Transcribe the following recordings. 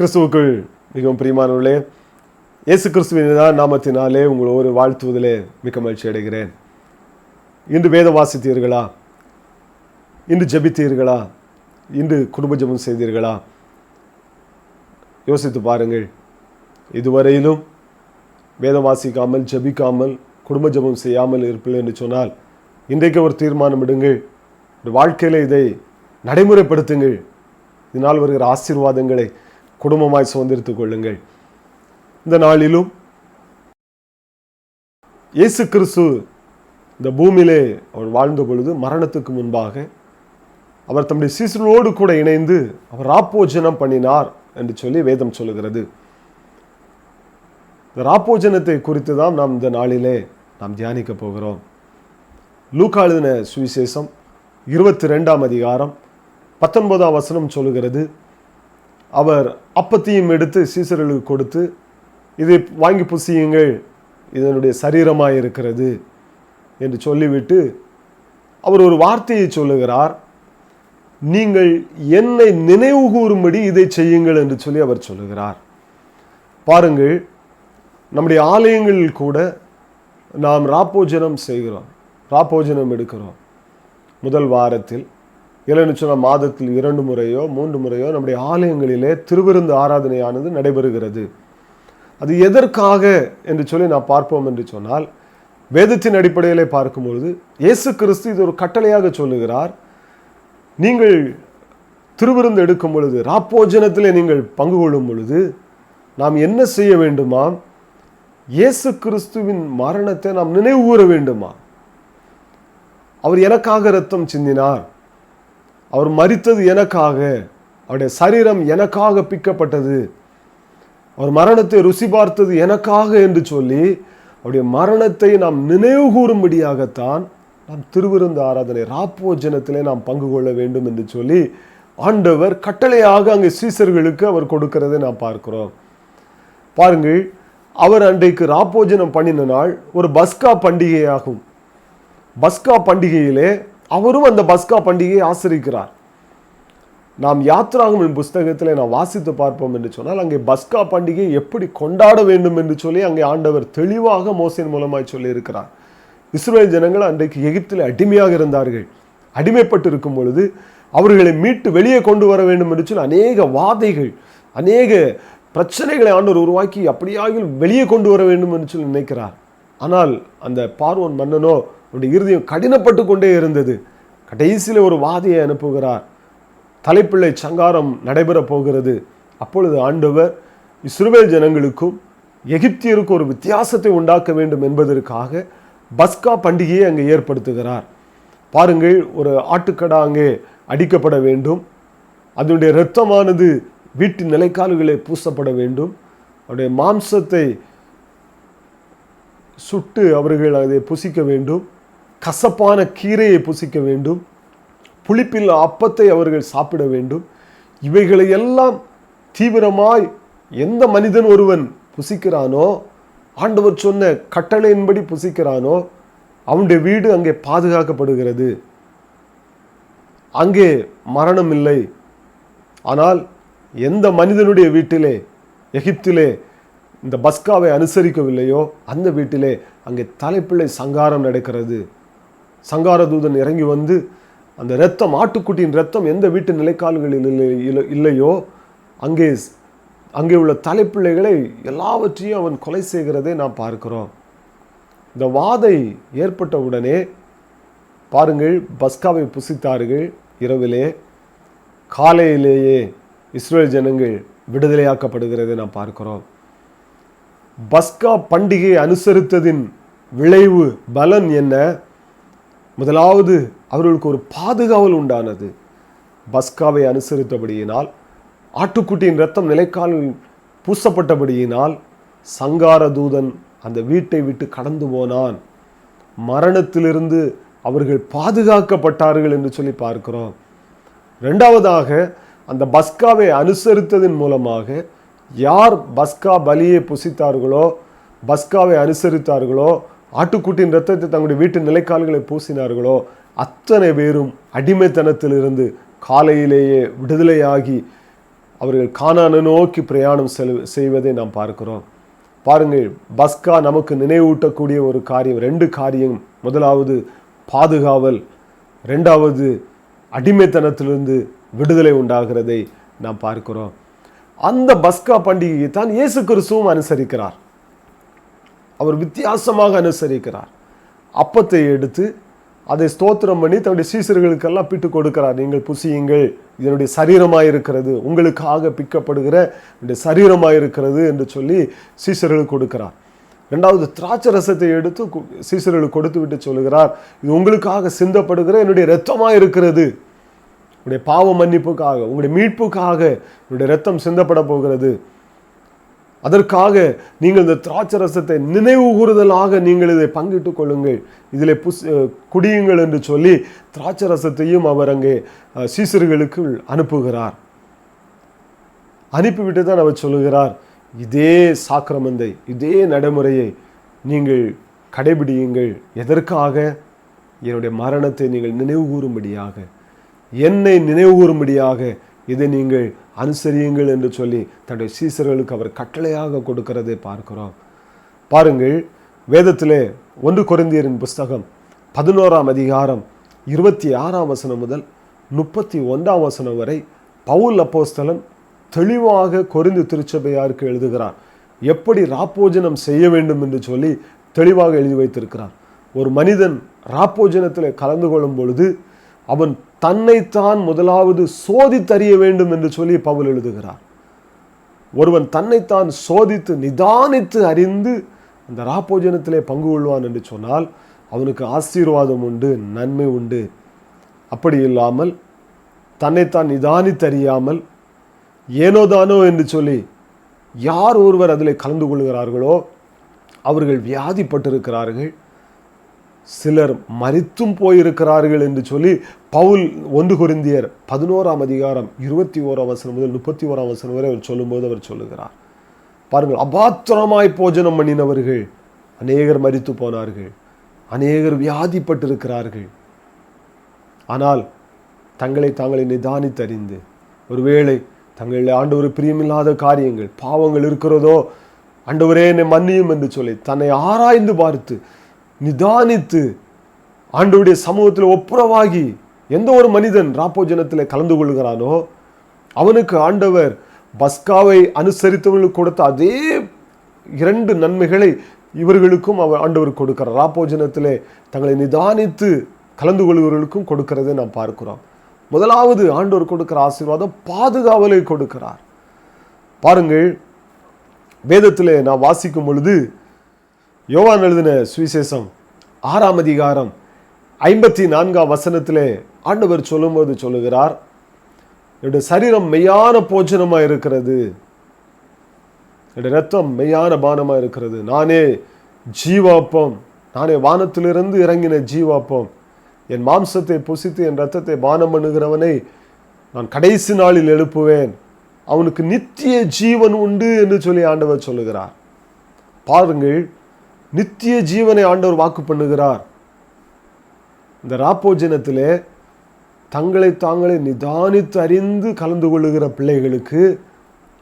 கிறிஸ்துவுக்குள் மிகவும் பிரியமானவர்களே இயேசு கிறிஸ்துவின் நாமத்தினாலே உங்களை ஒரு வாழ்த்துவதிலே மிக்க மகிழ்ச்சி அடைகிறேன். இன்று வேத வாசித்தீர்களா? இன்று ஜெபித்தீர்களா? இன்று குடும்ப ஜெபம் செய்தீர்களா? யோசித்து பாருங்கள். இதுவரையிலும் வேதம் வாசிக்காமல் ஜெபிக்காமல் குடும்ப ஜெபம் செய்யாமல் இருப்பீர்கள் என்று சொன்னால் இன்றைக்கு ஒரு தீர்மானம் விடுங்கள் ஒரு வாழ்க்கையில் இதை நடைமுறைப்படுத்துங்கள். இதனால் வருகிற ஆசீர்வாதங்களை குடும்பமாய் சுதந்திரித்துக் கொள்ளுங்கள். இந்த நாளிலும் இயேசு கிறிஸ்து இந்த பூமியிலே அவர் வாழ்ந்த பொழுது மரணத்துக்கு முன்பாக அவர் தம்முடைய சீசனோடு கூட இணைந்து அவர் ராப்போஜனம் பண்ணினார் என்று சொல்லி வேதம் சொல்லுகிறது. இந்த ராப்போஜனத்தை குறித்து தான் நாம் இந்த நாளிலே நாம் தியானிக்க போகிறோம். லூக்கா எழுதின சுவிசேஷம் இருபத்தி ரெண்டாம் அதிகாரம் பத்தொன்பதாம் வசனம் சொல்லுகிறது அவர் அப்பத்தையும் எடுத்து சீசர்களுக்கு கொடுத்து இதை வாங்கி புசியுங்கள். இதனுடைய சரீரமாக இருக்கிறது என்று சொல்லிவிட்டு அவர் ஒரு வார்த்தையை சொல்லுகிறார். நீங்கள் என்னை நினைவு கூறும்படி இதை செய்யுங்கள் என்று சொல்லி அவர் சொல்லுகிறார். பாருங்கள் நம்முடைய ஆலயங்களில் கூட நாம் ராப்போஜனம் செய்கிறோம் ராப்போஜனம் எடுக்கிறோம். முதல் வாரத்தில் இல்லைன்னு சொன்னால் மாதத்தில் இரண்டு முறையோ மூன்று முறையோ நம்முடைய ஆலயங்களிலே திருவிருந்து ஆராதனையானது நடைபெறுகிறது. அது எதற்காக என்று சொல்லி நான் பார்ப்போம் என்று சொன்னால் வேதத்தின் அடிப்படையிலே பார்க்கும் பொழுது இயேசு கிறிஸ்து இது ஒரு கட்டளையாக சொல்லுகிறார். நீங்கள் திருவிருந்து எடுக்கும் பொழுது ராப்போஜனத்திலே நீங்கள் பங்கு கொள்ளும் பொழுது நாம் என்ன செய்ய வேண்டுமா இயேசு கிறிஸ்துவின் மரணத்தை நாம் நினைவு கூற வேண்டுமா? அவர் எனக்காக ரத்தம் சிந்தினார். அவர் மறித்தது எனக்காக அவருடைய சரீரம் எனக்காக பிக்கப்பட்டது. அவர் மரணத்தை ருசி பார்த்தது எனக்காக என்று சொல்லி அவருடைய மரணத்தை நாம் நினைவு கூறும்படியாகத்தான் நாம் திருவிருந்து ஆராதனை ராப்போஜனத்திலே நாம் பங்கு கொள்ள வேண்டும் என்று சொல்லி ஆண்டவர் கட்டளையாக அங்கே சீசர்களுக்கு அவர் கொடுக்கிறதை நாம் பார்க்கிறோம். பாருங்கள் அவர் அன்றைக்கு ராப்போஜனம் பண்ணின நாள் ஒரு பஸ்கா பண்டிகையாகும். பஸ்கா பண்டிகையிலே அவரும் அந்த பஸ்கா பண்டிகையை ஆசிரிக்கிறார். நாம் யாத்ராகமின் புஸ்தகத்தில் நாம் வாசித்து பார்ப்போம் என்று சொன்னால் அங்கே பஸ்கா பண்டிகை எப்படி கொண்டாட வேண்டும் என்று சொல்லி அங்கே ஆண்டவர் தெளிவாக மோசின் மூலமாய் சொல்லியிருக்கிறார். இஸ்ரேல் ஜனங்கள் அன்றைக்கு எகிப்தில் அடிமையாக இருந்தார்கள். அடிமைப்பட்டு இருக்கும் பொழுது அவர்களை மீட்டு வெளியே கொண்டு வர வேண்டும் என்று சொல்லி அநேக வாதைகள் அநேக பிரச்சனைகளை ஆண்டவர் உருவாக்கி அப்படியாக வெளியே கொண்டு வர வேண்டும் என்று சொல்லி நினைக்கிறார். ஆனால் அந்த பார்வன் மன்னனோ அவருடைய இருதயம் கடினப்பட்டு கொண்டே இருந்தது. கடைசியில் ஒரு வாதியை அனுப்புகிறார். தலைப்பிள்ளை சங்காரம் நடைபெறப் போகிறது. அப்பொழுது ஆண்டவர் இஸ்ரவேல் ஜனங்களுக்கும் எகிப்தியருக்கும் ஒரு வித்தியாசத்தை உண்டாக்க வேண்டும் என்பதற்காக பஸ்கா பண்டிகையை அங்கே ஏற்படுத்துகிறார். பாருங்கள் ஒரு ஆட்டுக்கடா அங்கே அடிக்கப்பட வேண்டும். அதனுடைய இரத்தமானது வீட்டு நிலைக்கால்களை பூசப்பட வேண்டும். அவருடைய மாம்சத்தை சுட்டு அவர்கள் அதை புசிக்க வேண்டும். கசப்பான கீரையை புசிக்க வேண்டும் புளிப்பில் அப்பத்தை அவர்கள் சாப்பிட வேண்டும். இவைகளை எல்லாம் தீவிரமாய் எந்த மனிதன் ஒருவன் புசிக்கிறானோ ஆண்டவர் சொன்ன கட்டளையின்படி புசிக்கிறானோ அவனுடைய வீடு அங்கே பாதுகாக்கப்படுகிறது. அங்கே மரணம் இல்லை. ஆனால் எந்த மனிதனுடைய வீட்டிலே எகிப்திலே இந்த பஸ்காவை அனுசரிக்கவில்லையோ அந்த வீட்டிலே அங்கே தலைப்பிள்ளை சங்காரம் நடக்கிறது. சங்கார தூதன் இறங்கி வந்து அந்த இரத்தம் ஆட்டுக்குட்டியின் ரத்தம் எந்த வீட்டு நிலைக்கால்களில் இல்லை இல்லையோ அங்கே அங்கே உள்ள தலைப்பிள்ளைகளை எல்லாவற்றையும் அவன் கொலை செய்கிறதை நாம் பார்க்கிறோம். இந்த வாதை ஏற்பட்ட உடனே பாருங்கள் பஸ்காவை புசித்தார்கள் இரவிலே. காலையிலேயே இஸ்ரேல் ஜனங்கள் விடுதலையாக்கப்படுகிறதை நாம் பார்க்கிறோம். பஸ்கா பண்டிகையை அனுசரித்ததின் விளைவு பலன் என்ன? முதலாவது அவர்களுக்கு ஒரு பாதுகாவல் உண்டானது. பஸ்காவை அனுசரித்தபடியினால் ஆட்டுக்குட்டியின் ரத்தம் நிலைக்காலில் பூசப்பட்டபடியினால் சங்கார தூதன் அந்த வீட்டை விட்டு கடந்து போனான். மரணத்திலிருந்து அவர்கள் பாதுகாக்கப்பட்டார்கள் என்று சொல்லி பார்க்கிறோம். ரெண்டாவதாக அந்த பஸ்காவை அனுசரித்ததன் மூலமாக யார் பஸ்கா பலியை புசித்தார்களோ பஸ்காவை அனுசரித்தார்களோ ஆட்டுக்குட்டின் ரத்தத்தை தங்களுடைய வீட்டு நிலைக்கால்களை பூசினார்களோ அத்தனை பேரும் அடிமைத்தனத்திலிருந்து காலையிலேயே விடுதலையாகி அவர்கள் காணான நோக்கி பிரயாணம் செலு செய்வதை நாம் பார்க்கிறோம். பாருங்கள் பஸ்கா நமக்கு நினைவூட்டக்கூடிய ஒரு காரியம் ரெண்டு காரியம். முதலாவது பாதுகாவல். ரெண்டாவது அடிமைத்தனத்திலிருந்து விடுதலை உண்டாகிறதை நாம் பார்க்கிறோம். அந்த பஸ்கா பண்டிகையை தான் இயேசு கிறிஸ்துவும் அனுசரிக்கிறார். அவர் வித்தியாசமாக அனுசரிக்கிறார். அப்பத்தை எடுத்து அதை ஸ்தோத்திரம் பண்ணி தன்னுடைய சீசர்களுக்கெல்லாம் பிட்டு கொடுக்கிறார். நீங்கள் புசியுங்கள். இதனுடைய சரீரமாக இருக்கிறது உங்களுக்காக பிக்கப்படுகிற என்னுடைய சரீரமாக இருக்கிறது என்று சொல்லி சீசர்களுக்கு கொடுக்கிறார். ரெண்டாவது திராட்சை ரசத்தை எடுத்து சீசர்களுக்கு கொடுத்து விட்டு சொல்கிறார் இது உங்களுக்காக சிந்தப்படுகிற என்னுடைய இரத்தமாக இருக்கிறது உங்களுடைய பாவ மன்னிப்புக்காக உங்களுடைய மீட்புக்காக என்னுடைய ரத்தம் சிந்தப்பட போகிறது. அதற்காக நீங்கள் இந்த திராட்சை ரசத்தை நினைவு கூறுதலாக நீங்கள் இதை பங்கிட்டுக் கொள்ளுங்கள். இதில் புஸ் குடியுங்கள் என்று சொல்லி திராட்சை ரசத்தையும் அவர் அங்கே சீசர்களுக்கு அனுப்புகிறார். அனுப்பிவிட்டு தான் அவர் சொல்லுகிறார் இதே சாக்கிரமந்தை இதே நடைமுறையை நீங்கள் கடைபிடியுங்கள். எதற்காக? என்னுடைய மரணத்தை நீங்கள் நினைவு கூறும்படியாக என்னை நினைவு கூறும்படியாக இதை நீங்கள் அனுசரியுங்கள் என்று சொல்லி தன்னுடைய சீசர்களுக்கு அவர் கட்டளையாக கொடுக்கிறதை பார்க்கிறோம். பாருங்கள் வேதத்திலே ஒன்று குறைந்தியரின் புஸ்தகம் பதினோராம் அதிகாரம் இருபத்தி ஆறாம் வசனம் முதல் முப்பத்தி ஒன்றாம் வசனம் வரை பவுல் அப்போஸ்தலன் தெளிவாக கொரிந்து திருச்சபையாருக்கு எழுதுகிறார். எப்படி ராப்போஜனம் செய்ய வேண்டும் என்று சொல்லி தெளிவாக எழுதி வைத்திருக்கிறார். ஒரு மனிதன் ராப்போஜனத்தில் கலந்து கொள்ளும் பொழுது அவன் தன்னைத்தான் முதலாவது சோதித்தறிய வேண்டும் என்று சொல்லி பவுல் எழுதுகிறார். ஒருவன் தன்னைத்தான் சோதித்து நிதானித்து அறிந்து அந்த ராப்போஜனத்திலே பங்கு கொள்வான் என்று சொன்னால் அவனுக்கு ஆசீர்வாதம் உண்டு நன்மை உண்டு. அப்படி இல்லாமல் தன்னைத்தான் நிதானித்தறியாமல் ஏனோதானோ என்று சொல்லி யார் ஒருவர் அதில் கலந்து கொள்கிறார்களோ அவர்கள் வியாதிப்பட்டிருக்கிறார்கள். சிலர் மரித்தும் போயிருக்கிறார்கள் என்று சொல்லி பவுல் ஒன்று குருந்தியர் பதினோராம் அதிகாரம் இருபத்தி ஓராம் வசனம் முதல் முப்பத்தி ஓராம் வசனம் வரை அவர் சொல்லும்போது அவர் சொல்லுகிறார். பாருங்கள் அபாத்திரமாய் போஜனம் பண்ணினவர்கள் அநேகர் மறித்து போனார்கள் அநேகர் வியாதிப்பட்டிருக்கிறார்கள். ஆனால் தங்களை தாங்களை நிதானித்தறிந்து ஒருவேளை தங்களில் ஆண்டவர் பிரியமில்லாத காரியங்கள் பாவங்கள் இருக்கிறதோ ஆண்டவரே என்னை மன்னியும் என்று சொல்லி தன்னை ஆராய்ந்து பார்த்து நிதானித்து ஆண்டவருடைய சமூகத்தில் ஒப்புரவாகி எந்த ஒரு மனிதன் ராப்போஜனத்தில் கலந்து கொள்கிறானோ அவனுக்கு ஆண்டவர் பஸ்காவை அனுசரித்தவர்களுக்கு கொடுத்த அதே இரண்டு நன்மைகளை இவர்களுக்கும் அவர் ஆண்டவர் கொடுக்கிறார். ராப்போஜனத்திலே தங்களை நிதானித்து கலந்து கொள்கிறவர்களுக்கும் கொடுக்கிறதை நாம் பார்க்கிறோம். முதலாவது ஆண்டவர் கொடுக்கிற ஆசீர்வாதம் பாதுகாவலை கொடுக்கிறார். பாருங்கள் வேதத்திலே நான் வாசிக்கும் பொழுது யோவான் எழுதின சுவிசேஷம் ஆறாம் அதிகாரம் ஐம்பத்தி நான்காம் வசனத்திலே ஆண்டவர் சொல்லும்போது சொல்லுகிறார் என்னுடைய சரீரம் மெய்யான போஜனமாக இருக்கிறது. என்னுடைய ரத்தம் மெய்யான பானமாக இருக்கிறது. நானே ஜீவாப்பம் நானே வானத்திலிருந்து இறங்கின ஜீவாப்பம். என் மாம்சத்தை புசித்து என் ரத்தத்தை பானம் பண்ணுகிறவனை நான் கடைசி நாளில் எழுப்புவேன். அவனுக்கு நித்திய ஜீவன் உண்டு என்று சொல்லி ஆண்டவர் சொல்லுகிறார். பாருங்கள் நித்திய ஜீவனை ஆண்டவர் வாக்கு பண்ணுகிறார். இந்த ராப்போஜனத்திலே தங்களை தாங்களே நிதானித்து அறிந்து கலந்து கொள்ளுகிற பிள்ளைகளுக்கு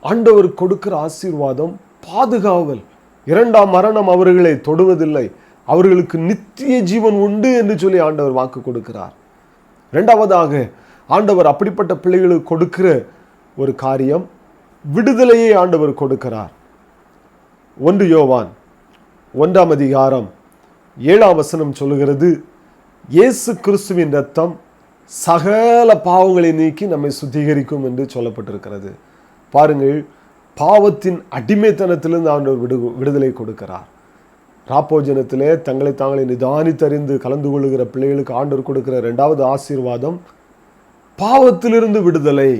ஆண்டவர் கொடுக்கிற ஆசீர்வாதம் பாதுகாவல். இரண்டாம் மரணம் அவர்களை தொடுவதில்லை. அவர்களுக்கு நித்திய ஜீவன் உண்டு என்று சொல்லி ஆண்டவர் வாக்கு கொடுக்கிறார். இரண்டாவதாக ஆண்டவர் அப்படிப்பட்ட பிள்ளைகளுக்கு கொடுக்கிற ஒரு காரியம் விடுதலையை ஆண்டவர் கொடுக்கிறார். ஒன்று யோவான். ஒன்றாம் அதிகாரம் ஏழாம் வசனம் சொல்லுகிறது இயேசு கிறிஸ்துவின் ரத்தம் சகல பாவங்களை நீக்கி நம்மை சுத்திகரிக்கும் என்று சொல்லப்பட்டிருக்கிறது. பாருங்கள் பாவத்தின் அடிமைத்தனத்திலிருந்து ஆண்டவர் விடு விடுதலை கொடுக்கிறார். ராப்போஜனத்திலே தங்களை தாங்களை நிதானித்தறிந்து கலந்து கொள்கிற பிள்ளைகளுக்கு ஆண்டவர் கொடுக்கிற இரண்டாவது ஆசீர்வாதம் பாவத்திலிருந்து விடுதலை.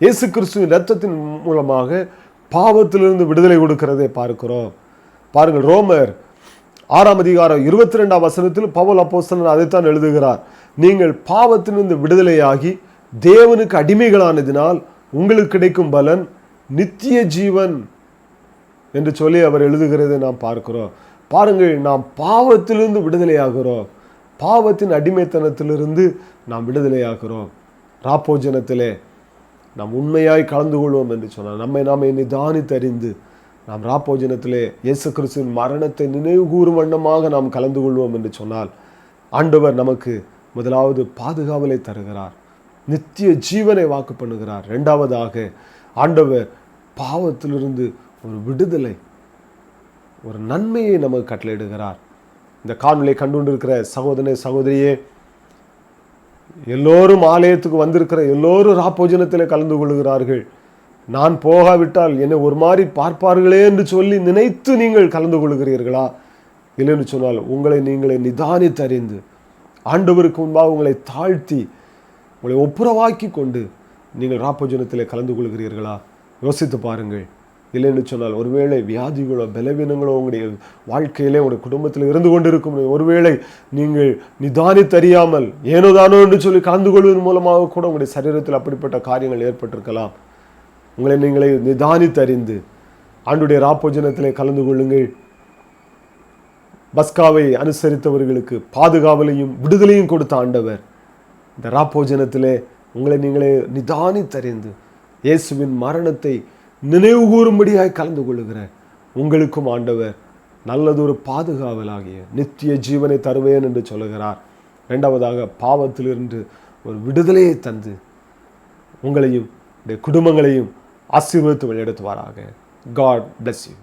இயேசு கிறிஸ்துவின் ரத்தத்தின் மூலமாக பாவத்திலிருந்து விடுதலை கொடுக்கிறதை பார்க்கிறோம். பாருங்கள் ரோமர் ஆறாம் அதிகாரம் இருபத்தி ரெண்டாம் வசனத்தில் பவுல் அப்போஸ்தலன் அதைத்தான் எழுதுகிறார். நீங்கள் பாவத்திலிருந்து விடுதலையாகி தேவனுக்கு அடிமைகளானதினால் உங்களுக்கு கிடைக்கும் பலன் நித்திய ஜீவன் என்று சொல்லி அவர் எழுதுகிறதை நாம் பார்க்கிறோம். பாருங்கள் நாம் பாவத்திலிருந்து விடுதலையாகிறோம். பாவத்தின் அடிமைத்தனத்திலிருந்து நாம் விடுதலையாகிறோம். ராப்போஜனத்திலே நாம் உண்மையாய் கலந்து கொள்வோம் என்று சொன்னால் நம்மை நாமே நிதானித்தறிந்து நாம் ராப்போஜனத்திலே இயேசு கிறிஸ்துவின் மரணத்தை நினைவு கூறும் வண்ணமாக நாம் கலந்து கொள்வோம் என்று சொன்னால் ஆண்டவர் நமக்கு முதலாவது பாதுகாவலை தருகிறார். நித்திய ஜீவனை வாக்கு பண்ணுகிறார். இரண்டாவதாக ஆண்டவர் பாவத்திலிருந்து ஒரு விடுதலை ஒரு நன்மையை நமக்கு கட்டளையிடுகிறார். இந்த காணொலியை கண்டுகொண்டிருக்கிற சகோதரனே சகோதரியே எல்லோரும் ஆலயத்துக்கு வந்திருக்கிற எல்லோரும் ராப்போஜனத்தில் கலந்து கொள்கிறார்கள் நான் போகாவிட்டால் என்னை ஒரு மாதிரி பார்ப்பார்களே என்று சொல்லி நினைத்து நீங்கள் கலந்து கொள்கிறீர்களா? இல்லைன்னு சொன்னால் உங்களை நீங்களே நிதானித்தறிந்து ஆண்டவருக்கு முன்பாக உங்களை தாழ்த்தி உங்களை ஒப்புரவாக்கி கொண்டு நீங்கள் ராப்போஜனத்தில் கலந்து கொள்கிறீர்களா? யோசித்து பாருங்கள். இல்லைன்னு சொன்னால் ஒருவேளை வியாதிகளோ பலவீனங்களோ உங்களுடைய வாழ்க்கையிலே உங்களுடைய குடும்பத்தில் இருந்து கொண்டிருக்கும் ஒருவேளை நீங்கள் நிதானித்தறியாமல் ஏனோதானோ என்று சொல்லி கலந்து கொள்வதன் மூலமாக கூட உங்களுடைய சரீரத்தில் அப்படிப்பட்ட காரியங்கள் ஏற்பட்டிருக்கலாம். உங்களை நீங்களே நிதானித்தறிந்து ஆண்டுடைய ராப்போஜனத்தில் கலந்து கொள்ளுங்கள். பஸ்காவை அனுசரித்தவர்களுக்கு பாதுகாவலையும் விடுதலையும் கொடுத்த ஆண்டவர். இந்த ராப்போஜனத்தில் உங்களை நீங்களே நிதானித்தறிந்து இயேசுவின் மரணத்தை நினைவுகூரும்படியாக கலந்து கொள்ளுகிற உங்களுக்கும் ஆண்டவர் நல்லதொரு பாதுகாவலாகிய நித்திய ஜீவனை தருவேன் என்று சொல்லுகிறார். இரண்டாவதாக பாவத்திலிருந்து ஒரு விடுதலையை தந்து உங்களையும் குடும்பங்களையும் ஆசீர்வதித்து வழிநடத்துவாராக காட் bless you